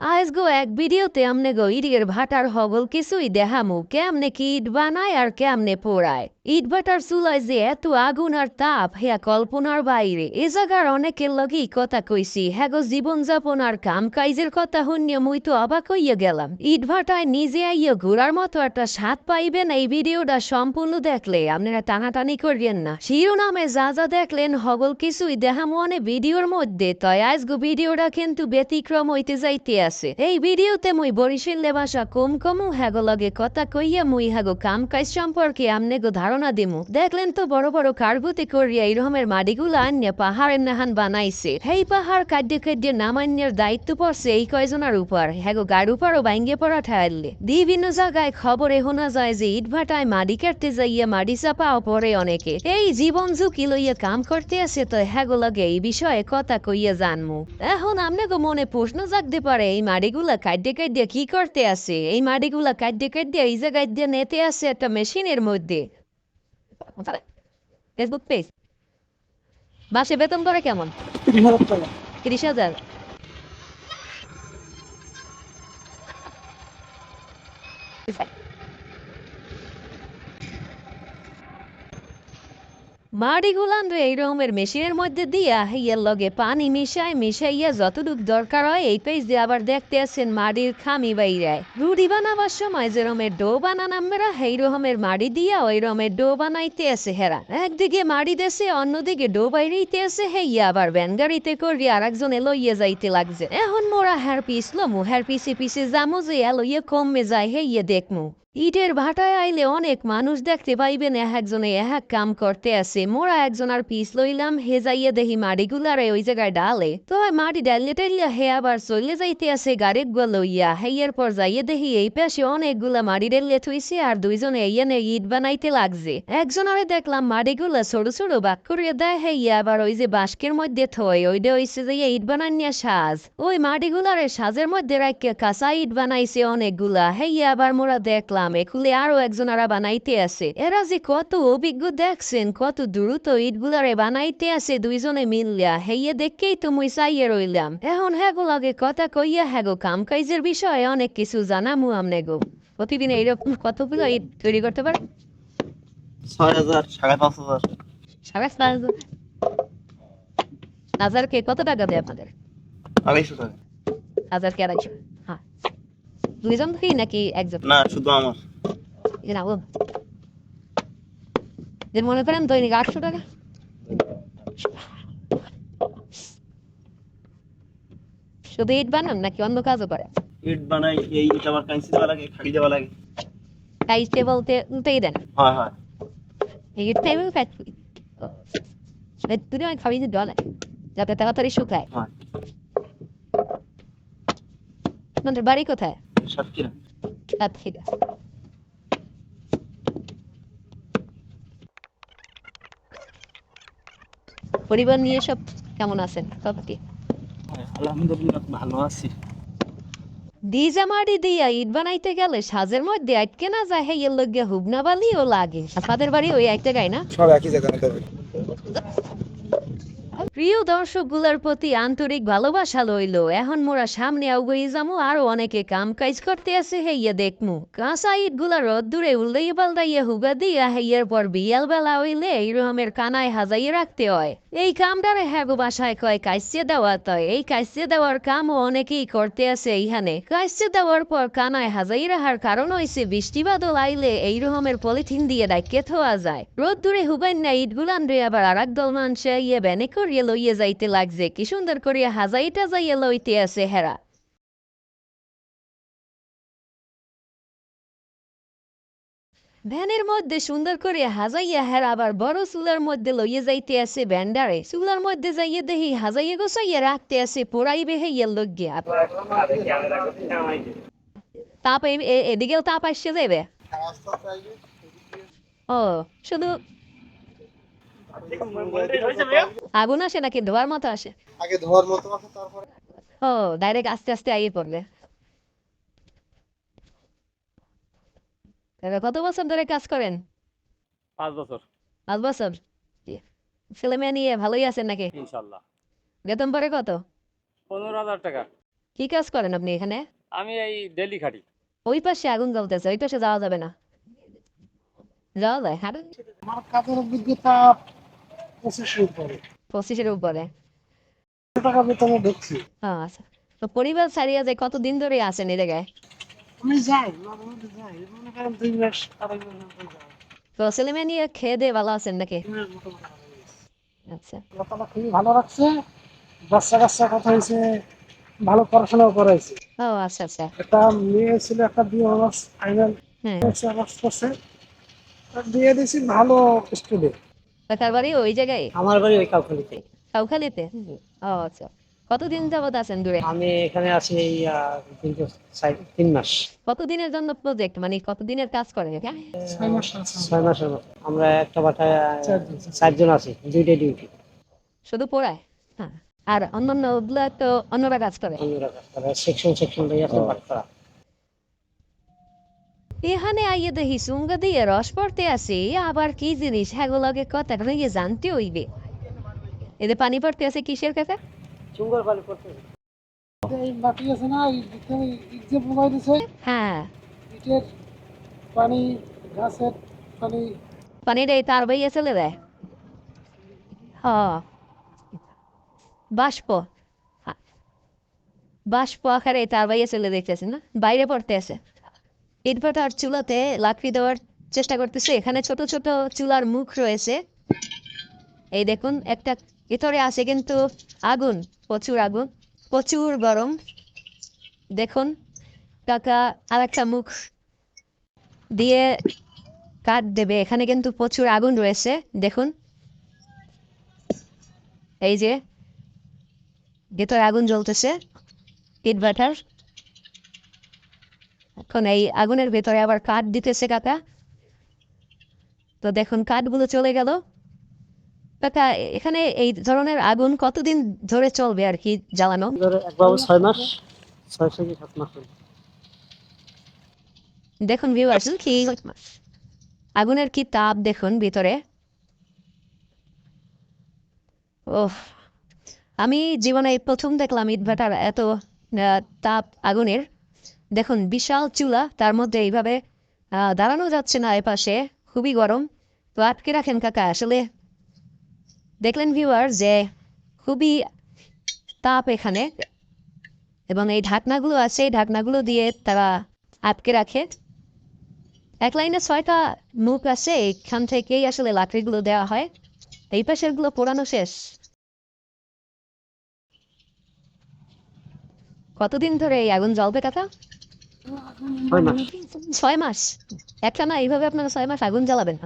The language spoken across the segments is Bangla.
আজ গো এক ভিডিওতে আমনে গো ইটের ভাটার হগল কিছুই দেহামু কেমনে কিট বানায় আর কেমনে পোড়ায়। ইট ভাটার চুলায় যে এত আগুন আর তাপ, হেয়া কল্পনার বাইরে। এ জায়গার অনেকের লগেই কথা কইছি, হ্যাগো, জীবনযাপন আর কাম কাইজের কথা শুনিয়ে মুই তো অবাক হইয়া গেলাম। ইট ভাটায় নিজে আইয়া ঘোরার মতো একটা স্বাদ পাইবেন এই ভিডিওটা সম্পূর্ণ দেখলে। আপনারা টানাটানি করিয়েন না। শিরোনামে যা যা দেখলেন, হগল কিছুই দেখামু মনে ভিডিওর মধ্যে তয় আজগো ভিডিওটা কিন্তু ব্যতিক্রম হইতে যাইতে আছে। এই ভিডিওতে মুই বরিশালে ভাষা কম কমু হ্যাগো লগে কথা কইয়া মুই হ্যাগো কাম কাজ সম্পর্কে আমনে গো ধারণা দিমু। দেখলেন তো বড় বড় কার্বুতে করিয়া এই রকমের মাটিগুলো আনিয়া পাহাড়ের নাহান বানাইছে। সেই পাহাড় কাদ্য খাদ্য নামান্যের দায়িত্ব পড়ছে এই কয়জনের উপর। হ্যাগো গাড় উপরও বাইঙ্গে পড়া ঠাইলে বিভিন্ন জায়গায় খবরে শোনা যায় যে ইট ভাটায় মাটি কাটতে যাইয়া মাটি চাপাও পড়ে অনেকে। এই জীবন ঝুঁকি লইয়া কাম করতে আছে তো হ্যাগো লগে এই বিষয়ে কথা কইয়া জানমু। এখন আমনে গো মনে প্রশ্ন জাগতে পারে, এই মাটিগুলা কাটতে কাটতে কি করতে আছে এই মাটিগুলা কাটতে কাটতে এই জায়গায় দিয়ে নেতে আছে একটা মেশিনের মধ্যে। ফেসবুক পেজ বাসে বেতন করে কেমন? তিরিশ হাজার। মাটি রে এই রকমের মেশিনের মধ্যে দিয়া হিয়ার লগে পানি মিশাই মিশাইয়া যতটুক দরকার হয় এই পেজ দিয়ে আবার দেখতে আছেন মাটির খামি বাইরায় রুটি বানাবার সময় যে রকমের ডো বানান আমরা সেই রকমের মাটি দিয়া ওই রকমের ডো বানাইতে আছে হেরা। একদিকে মাটি দেশে, অন্যদিকে ডো বাইরেইতে আছে হেইয়া আবার ব্যানগাড়িতে করি আর একজনে লইয়া যাইতে লাগছে। এখন মোরা হ্যার পিস লমু, হ্যার পিছে পিছে যামু যে এলইয়া কমে যায়, হেইয়া দেখমু। ইটের ভাটায় আইলে অনেক মানুষ দেখতে পাইবেন এক একজনে এক কাম করতে আছে। মোরা একজন আর পিস লইলাম, হে যাইয়া দেখি মাটিগুলারে ওই জায়গায় ডালে। তো মাটি ডালিয়ে টালিয়া হে আবার চলে যাইতে আছে গাড়ি গুলো লইয়া। হেইয়ের পর যাইয়া দেখি এই পাশে অনেকগুলা মাটি ডালিয়ে থইছে আর দুইজনে ইয়েনে ইট বানাইতে লাগছে। একজন আরে দেখলাম মাটিগুলা ছোট ছোট বাক করিয়া দেয়, হেইয়া আবার ওই যে বাস্কের মধ্যে থই ওইটা হইছে যে ইট বানানিয়া সাজ। ওই মাটিগুলারে সাজের মধ্যে রাখিয়া কাঁচা ইট বানাইছে অনেকগুলা। হেইয়া আবার মোরা দেখলাম একুলে আরও একজনারা বানাইতে আছে। এরা যে কত অভিজ্ঞ দেখছেন কত দ্রুত ইটগুলারে বানাইতে আছে দুইজনে মিললিয়া হেইয়া দেখকেই তো মুই চাইয়ে রইলাম। এখন হ্যাগো লাগে কথা কইয়া হ্যাগো কাম কাজের বিষয়ে অনেক কিছু জানামু আমনে গো প্রতিদিন এইরকম কতগুলো ইট তৈরি করতে পারে? ছয় হাজার সাড়ে পাঁচ হাজার। সাড়ে পাঁচ হাজার? হাজারকে কত টাকা দেয় আপনাদের? আড়াইশো টাকা। হাজার কে আড়াইশো। হ্যাঁ। দুইজন কি নাকি একজন? না শুধু আমার। যে না ও। যে মনে করেন দৈনিক আটশো টাকা? শুধু ইট বানান নাকি অন্য কাজও করে ইট বানাই এই ইট আবার কাঁচি দেওয়া লাগে খাড়ি দেওয়া লাগে। কাইজতে বলতে উল্টেই দেন? হয় হয়। এই ইট টাইমে ফ্যাট তুই আমি খাবি ডলে যাতে তাড়াতাড়ি শুকায়। হয়। আপনাদের বাড়ি কোথায়? সাতক্ষীরা। সাতক্ষীরা। পরিবার নিয়ে সব কেমন আছেন? সব কি? আলহামদুলিল্লাহ ভালো আছি। ডিজা মারি দিয়া ইট বানাইতে গেলে সাজের মধ্যে আটকে না যায় হে এর লগে হুবনা বালিও লাগে। আপনাদের বাড়ি ওই এক জায়গায় না? সব একই জায়গায় তবে প্রিয় দর্শকগুলোর প্রতি আন্তরিক ভালোবাসা লইল। এখন মোরা সামনে আগুয়ে যামু, আরও অনেকে কাম কাজ করতে আছে, হেইয়া দেখমু। কাঁচা ইটগুলা রোদ্দুরে উল্লাইয়া পাল্টাইয়া হুগা দিয়া হেইয়ার পর বিয়াল বেলা হইলে এই রকমের কানায় হাজাইয়ে রাখতে হয়। এই কামটারে হ্যাগো বাসায় কয় কাইসে দেওয়া তয় এই কাইসে দেওয়ার কামও অনেকেই করতে আছে এইখানে। কাইসে দেওয়ার পর কানায় হাজাই রাখার কারণ হইছে বৃষ্টি বাদল আইলে এই রকমের পলিথিন দিয়ে ডাইকে থোয়া যায়। রোদ্দুরে হুবাইন না ইটগুলান রে আবার আর এক দল মানুষে ইয়ে বেনে করিয়ে লইয়ে যাইতে লাগছে। কি সুন্দর করিয়া হাজাইটা যাইয়া লইতে আছে হেরা। ভ্যানের মধ্যে সুন্দর করে হাজাইয়া হের আবার বড় চুলার মধ্যে লইয়ে যাইতে আছে ব্যান্ডারে। চুলার মধ্যে যাইয়ে দেখি হাজাইয়া গোসাইয়া রাখতে আছে পোড়াইবে হেইয়া লগ্গিয়া তাপ এ- এ- এদিকেও তাপ আসছে যাইবে? ও, শুধু আগুন আসে নাকি? ধোয়ার মতো আসে। আগে ধোয়ার মতো আছে তারপরে ও ডাইরেক্ট আস্তে আস্তে আইয়ে পড়বে। তাহলে কত বছর ধরে কাজ করেন? পাঁচ বছর। পাঁচ বছর? ছেলে মেয়ে নিয়ে ভালোই আছেন নাকি? ইনশাল্লাহ। বেতন পরে কত? পনেরো হাজার টাকা। কি কাজ করেন আপনি এখানে? আমি এই ডেলি খাটি। ওই পাশে আগুন জ্বলতেছে ওই পাশে যাওয়া যাবে না। যাওয়া যায়? হাঁটেন আমার কাজের অভিজ্ঞতা পঁচিশের উপরে। পঁচিশের উপরে। টাকা বেতনে ঢুকছি ও আচ্ছা। তো পরিবার ছাড়িয়ে যায় কতদিন ধরে আছেন এই জায়গায়? আমি যাই যাই। মনে করেন দুই মাস আড়াই মাস তো ছেলে মেয়ে নিয়ে খেয়ে দিয়ে ভালো আছেন নাকি? হয়ে। আচ্ছা। খুবই ভালো রাখছে বাচ্চা কাচ্চা কথা হয়েছে ভালো পড়াশোনাও করাইছে। ও আচ্ছা আচ্ছা। একটা মেয়ে ছিল একটা বিয়ে অনার্স ফাইনাল হ্যাঁ। অনার্স করছে। বিয়ে দিয়েছি ভালো স্টুডেন্ট। কাকার বাড়ি? ওই জায়গায়? আমার বাড়ি ওই কাউখালিতে। কাউখালিতে? ও আচ্ছা। কতদিন যাবত আছেন দূরে? আমি এখানে আছি এই আহ, তিনটে চার- তিন মাস। কতদিনের জন্য প্রজেক্ট মানে কতদিনের কাজ করে? ছয় মাস মাসের মতো। আমরা একটা আহ, চারজন। আছি। দুইটা ডিউটি শুধু পড়ায়? হ্যাঁ। আর অন্যান্য ওগুলা তো অন্যরা কাজ করে? অন্যরা কাজ করে। সেকশন সেকশন দিয়ে আছে পাঠ করা। এখানে আইয়ে দেখি সুঙ্গ দিয়ে রস পড়তে আসি আবার কি জিনিস? হ্যাগোলগে কথা নিয়ে জানতে হইবে। এদের পানি পড়তে আছে কিসের কাছে? চুঙ্গর পালি করতে এই মাটি আছে না এই যে বোঝাই দিছে হ্যাঁ। ইটের পানি গাছের পানি। পানিটা এই তার বাইয়ে চলে দেয় হ। বাষ্প। বাষ্প আকারে তার বাইয়ে চলে দেখতেছে না বাইরে পড়তে আছে। ইটভাটার চুলাতে লাকড়ি দেওয়ার চেষ্টা করতেছে। এখানে ছোট ছোট চুলার মুখ রয়েছে। এই দেখুন, একটা ভিতরে আছে কিন্তু আগুন, প্রচুর আগুন, প্রচুর গরম। দেখুন, কাকা আর একটা মুখ দিয়ে কাঠ দেবে। এখানে কিন্তু প্রচুর আগুন রয়েছে। দেখুন, এই যে ভেতরে আগুন জ্বলতেছে ইট ভাটার এখন এই আগুনের ভেতরে আবার কাঠ দিতেছে কাকা। তো দেখুন কাঠগুলো চলে গেল। কাকা এখানে এই ধরনের আগুন কতদিন ধরে চলবে আর কি জ্বালানো? ধরো এক বাবু ছয় মাস ছয় থেকে সাত মাস দেখুন ভিউয়ার্স কি আগুনের কি তাপ দেখুন ভিতরে। ওহ আমি জীবনে প্রথম দেখলাম ইটভাটার এত আহ, তাপ আগুনের। দেখুন, বিশাল চুলা, তার মধ্যে এইভাবে দাঁড়ানো যাচ্ছে না এপাশে, খুবই গরম। তো আটকে রাখেন কাকা, আসলে দেখলেন ভিউয়ার যে খুবই তাপ এখানে এবং এই ঢাকনাগুলো আছে, এই ঢাকনাগুলো দিয়ে তারা আটকে রাখে। এক লাইনে ছয়টা মুখ আছে, এখান থেকেই আসলে লাকড়িগুলো দেওয়া হয়। এই পাশেরগুলো পোড়ানো শেষ। কতদিন ধরে এই আগুন জ্বলবে কথা ছয় মাস। একটা না এইভাবে আপনারা ছয় মাস আগুন জ্বালাবেন।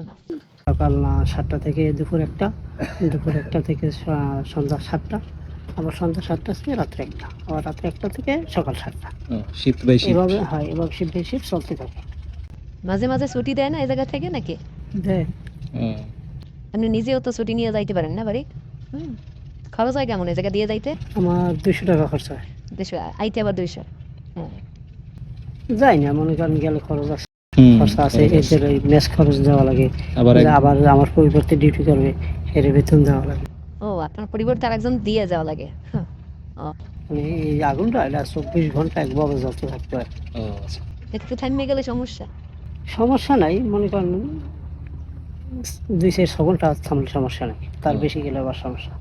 সকাল সাতটা থেকে দুপুর একটা দুপুর একটা থেকে সন্ধ্যা সাতটা আবার সন্ধ্যা সাতটা থেকে রাত্রে একটা আবার রাত্রে একটা থেকে সকাল সাতটা। শিফট বাই শিফট এভাবে হয় এভাবে শিফট বাই শিফট চলতে থাকে। মাঝে মাঝে ছুটি দেয় না এই জায়গা থেকে নাকি? দেখ আপনি নিজেও তো ছুটি নিয়ে যাইতে পারেন না বাড়ি? হুম খরচ হয় কেমন এই জায়গা দিয়ে যাইতে? আমার দুশো টাকা খরচ হয়। দুশো আইতে আবার দুইশো। হ্যাঁ যাই না মনে করেন গেলে খরচ আছে। খরচ আছে এদের ওই মেস খরচ দেওয়া লাগে। আবার আমার পরিবর্তে ডিউটি করবে এর বেতন দেওয়া লাগে। ও আপনার পরিবর্তে আরেকজন দিয়ে যাওয়া লাগে। হ্যাঁ। মানে এই আগুনটা এটা চব্বিশ ঘণ্টা একভাবে জ্বলতে থাকতে হয়। ও, আচ্ছা। একটু থামিয়ে গেলে সমস্যা। সমস্যা নাই মনে করেন দুই চার ছ ঘণ্টা থামলে সমস্যা নাই। তার বেশি গেলে আবার সমস্যা।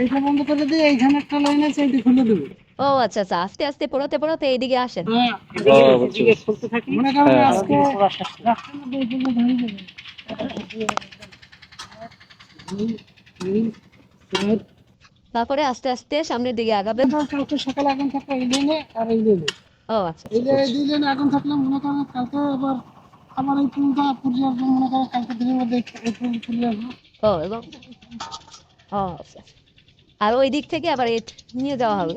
এইটা বন্ধ করে দিয়ে এইখানে একটা লাইন আছে এইটা খুলে দেবে। ও আচ্ছা আচ্ছা। আস্তে আস্তে পড়াতে পড়াতে এইদিকে আসেন। হ্যাঁ মনে হ্যাঁ। এই তারপরে আস্তে আস্তে সামনের দিকে আগাবেন। কালকে সকালে আগুন থাকলে এই লেনে আর এই লেনে। ও আচ্ছা এই লেনে দুই লেনে আগুন থাকলে মনে করেন কালকে আবার আবার এই পুলটা আসব মনে করেন কালকে দিনের মধ্যে এই এই পুল পুড়িয়ে আসব। ও এবং ও আচ্ছা। আর ওই দিক থেকে আবার নিয়ে যাওয়া হবে।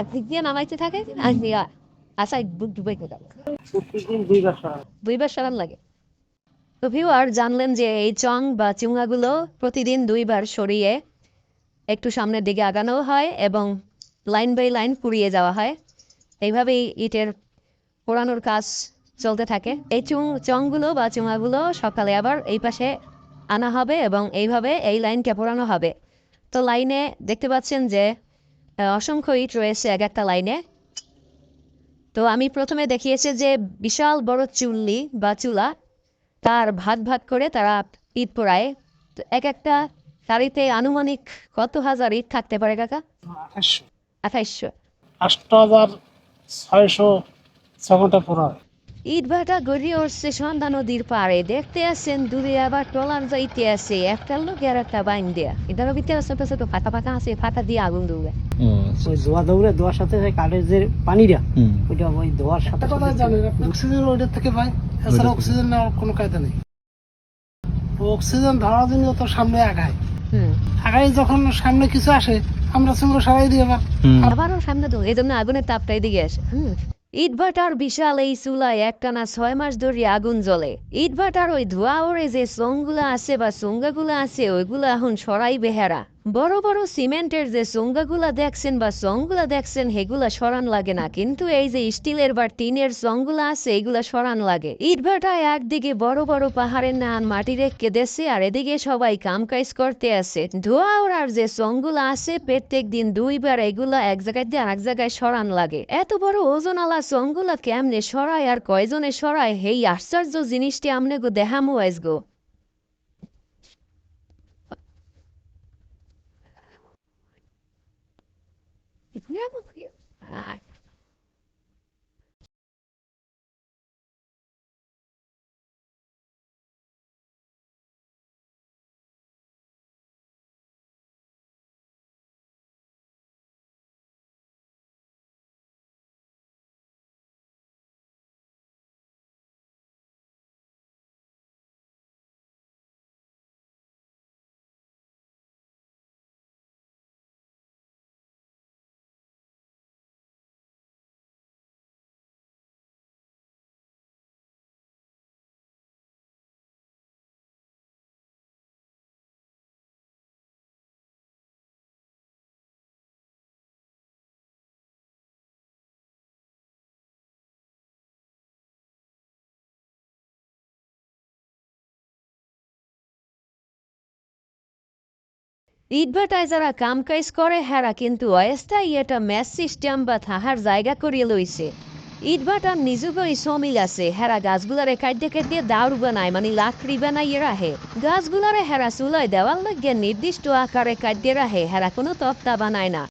একদিক দিয়ে নামাইতে থাকে আসাই বুক ডুবে গেল। দুইবার সরানো। দুইবার সরান লাগে। তো ভিউয়ার জানলেন যে এই চং বা চুঙাগুলো প্রতিদিন দুইবার সরিয়ে একটু সামনের দিকে আগানো হয় এবং লাইন বাই লাইন পুড়িয়ে যাওয়া হয়। এইভাবেই ইটের পোড়ানোর কাজ চলতে থাকে। এই চুং চংগুলো বা চুঙাগুলো সকালে আবার এই পাশে আনা হবে এবং এইভাবে এই লাইনকে পোড়ানো হবে। তো লাইনে দেখতে পাচ্ছেন যে অসংখ্য ইট রয়েছে এক একটা লাইনে। তো আমি প্রথমে দেখিয়েছি যে বিশাল বড় চুল্লি বা চুলা তার ভাগ ভাগ করে তারা ইট পোড়ায়। তো এক একটা তারিতে আনুমানিক কত হাজার ইট থাকতে পারে কাকা? আঠাশশো। আঠাইশশো। আষ্ট হাজার ছয়শো ছঘন্টা পড়া হয় ইট ভাটা গড়িয়ে উঠছে সন্ধ্যা নদীর পাড়ে। দেখতে আসেন দূরে আবার ট্রলার যাইতে আছে একটা লোক আর একটা বাইন দেয়া এটারও ভিতরে ছোট ছোট ফাঁকা ফাঁকা আছে ফাঁকা দিয়ে আগুন ওই ধোয়া দৌড়ে ধোয়ার সাথে কাঠের যে পানিটা ওইটা ওই ধোয়ার সাথে একটা কথা সাথে জানেন আপনি? অক্সিজেন ওইটার থেকে এছাড়া অক্সিজেন নেওয়ার কোনো কায়দা নেই। অক্সিজেন ধরার জন্য তো সামনে আগায়। হুম। আগায় যখন সামনে কিছু আসে আমরা সঙ্গে সরাই দিই আবার। আবারও সামনে তো এই জন্য আগুনের তাপটা দিকে আসে। হুম। ইট ভাটার বিশাল এই চুলায় একটানা ছয় মাস ধরে আগুন জ্বলে। ইটভাটার ওই ধোয়া ওরে যে চোঙগুলো আছে বা চোঙ্গাগুলো আছে, ওইগুলো এখন সরাই বেহারা। বড় বড় সিমেন্টের যে চোঙ্গাগুলা দেখছেন বা চংগুলা দেখছেন, সেগুলা সরান লাগে না। কিন্তু এই যে স্টিলের বা টিনের চংগুলা আছে, এগুলা সরান লাগে। ইট ভাটায় একদিকে বড় বড় পাহাড়ের নান মাটি রেখে দেশে আর এদিকে সবাই কাম কাজ করতে আছে। ধোয়া ওরার যে চংগুলা আছে, প্রত্যেক দিন দুইবার এগুলা এক জায়গায় দিয়ে আরেক জায়গায় সরান লাগে। এত বড় ওজনওয়ালা চংগুলা কেমনে সরায় আর কয়জনে সরায় হেই আশ্চর্য জিনিসটি আমনে গো দেহামো আইস গো Ah. ইটভাটায় যারা কাম কাজ করে হেরা কিন্তু অস্থায়ী এটা ম্যাচ সিস্টেম বা থাহার জায়গা করিয়ে লইছে। ইটভাটার নিজুগই সমিল আছে, হেরা গাছগুলারে কাটতে কাটতে দাউর বানায় মানে লাকড়ি বানাই রাহে গাছগুলারে হেরা চুলায় দেওয়াল লগে নির্দিষ্ট আকারে কাটতে রাহে হেরা কোনো তক্তা বানায় না।